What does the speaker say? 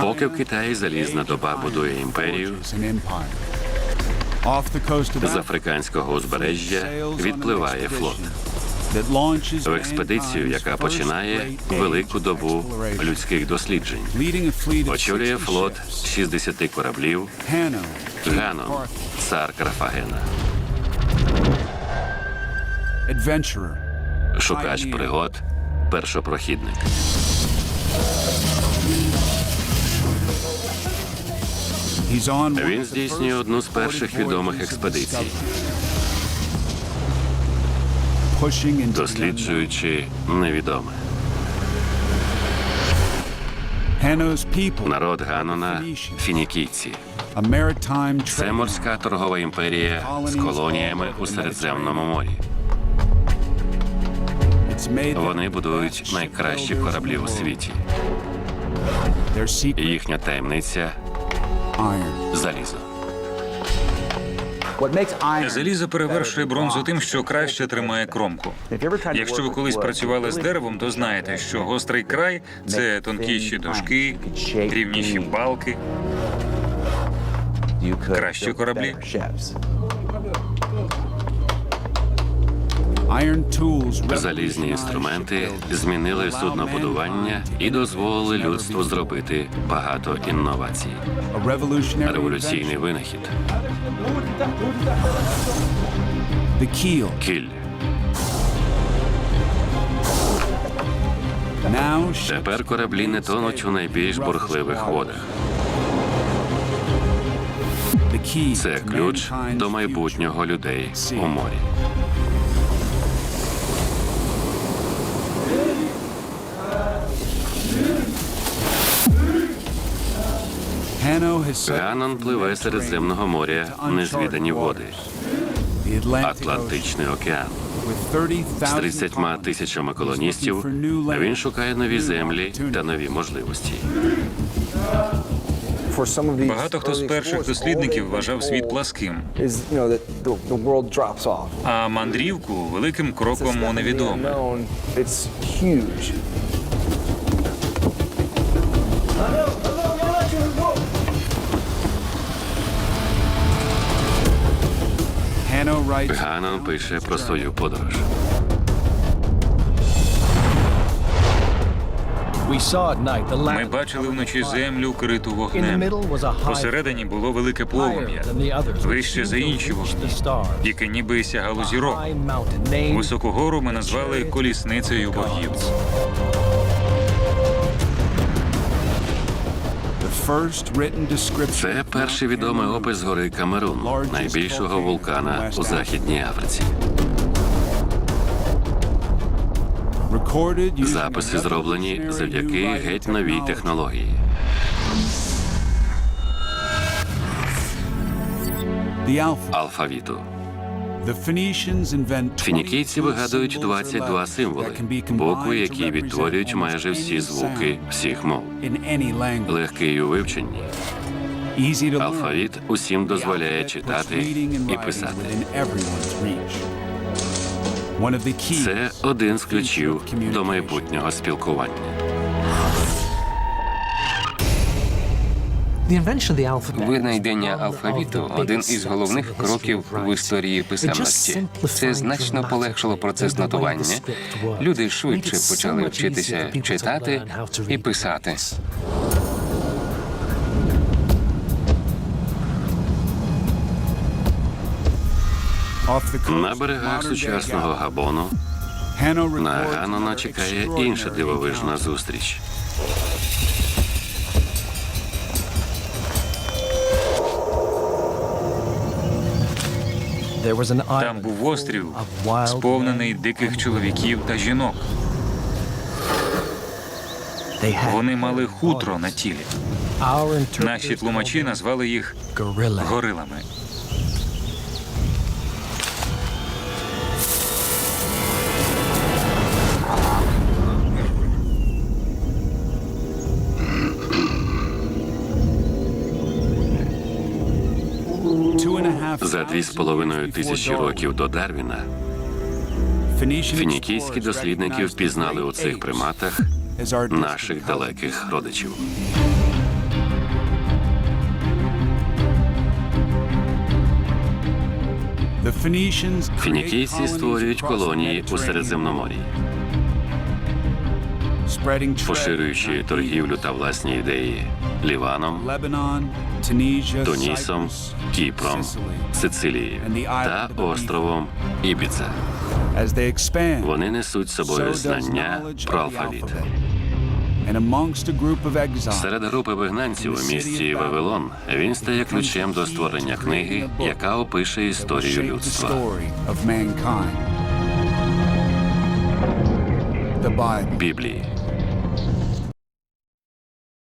Поки в Китаї залізна доба будує імперію, з африканського узбережжя відпливає флот. В експедицію, яка починає велику добу людських досліджень. Очолює флот 60 кораблів Ганон, цар Карфагена, шукач пригод, першопрохідник. Він здійснює одну з перших відомих експедицій, досліджуючи невідоме. Народ Ганона фінікійці. Це морська торгова імперія з колоніями у Середземному морі. Вони будують найкращі кораблі у світі. Їхня таємниця залізо. Залізо перевершує бронзу тим, що краще тримає кромку. Якщо ви колись працювали з деревом, то знаєте, що гострий край це тонкіші дошки, рівніші балки. кращі кораблі. Залізні інструменти змінили суднобудування і дозволили людству зробити багато інновацій. Революційний винахід. Кіль. Тепер кораблі не тонуть у найбільш бурхливих водах. Це ключ до майбутнього людей у морі. Ганон пливе Середземного моря незвідані води. Атлантичний океан. З 30 тисячами колоністів він шукає нові землі та нові можливості. Багато хто з перших дослідників вважав світ пласким, а мандрівку великим кроком у невідоме. Ганон пише про свою подорож. Ми бачили вночі землю, криту вогнем. Посередині було велике полум'я, вище за інші вогні, яке ніби сягало зірок. Високу гору ми назвали колісницею богів. Це перший відомий опис гори Камерун, найбільшого вулкана у Західній Африці. Записи зроблені завдяки геть новій технології. Алфавіту. Фінікійці вигадують 22 символи, букви, які відтворюють майже всі звуки всіх мов. Легкий у вивченні. Алфавіт усім дозволяє читати і писати. Це один з ключів до майбутнього спілкування. Винайдення алфавіту один із головних кроків в історії писемності. Це значно полегшило процес нотування. Люди швидше почали вчитися читати і писати. На берегах сучасного Габону на Ганона чекає інша дивовижна зустріч. Там був острів, сповнений диких чоловіків та жінок. Вони мали хутро на тілі. Наші тлумачі назвали їх горилами. За дві з половиною тисячі років до Дарвіна фінікійські дослідники впізнали у цих приматах наших далеких родичів. Фінікійці створюють колонії у Середземноморі поширюючи торгівлю та власні ідеї Ліваном, Тунісом, Кіпром, Сицилією та островом Ібіца. Вони несуть з собою знання про алфавіт. Серед групи вигнанців у місті Вавилон він стає ключем до створення книги, яка опише історію людства. Біблії. Thank you.